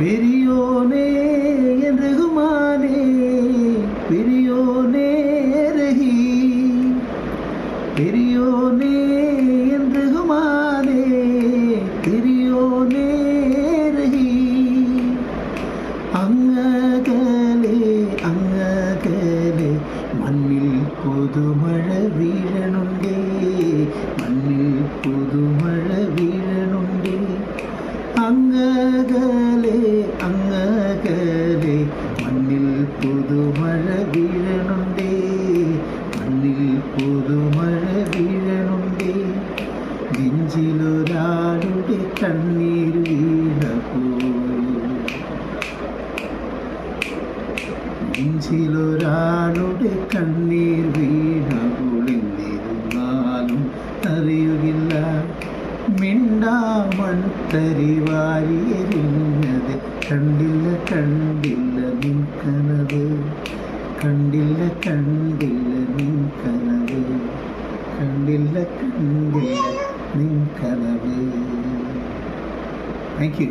பெரியோனே என் ரகுமானே பெரியோனே ரஹி பெரியோனே என் ரகுமானே பெரியோனே ரஹி അങ്ങകലെ അങ്ങകലെ മണ്ണിൽ പുതുമഴ വീഴണുണ്ടേ മണ്ണിൽ പുതുമഴ വീഴണുണ്ടേ അങ്ങകലെ അങ്ങകലെ മണ്ണിൽ പുതുമഴ വീഴണുണ്ടേ മണ്ണിൽ പുതുമഴ വീഴണുണ്ടേ. നെഞ്ചിലൊരാളുടെ കണ്ണീർ വീണപ്പോ നെഞ്ചിലൊരാളുടെ കണ്ണീർ വീണകുളിന്നിരുന്നാലും അറിയുകില്ല മിണ്ടാമൺതരി വാരിയെറിഞ്ഞത് കണ്ടില്ല കണ്ടില്ല നിൻ കനവ് കണ്ടില്ല കണ്ടില്ല നിൻ കനവ് കണ്ടില്ല കണ്ടില്ല നിൻ കനവ് താങ്ക് യു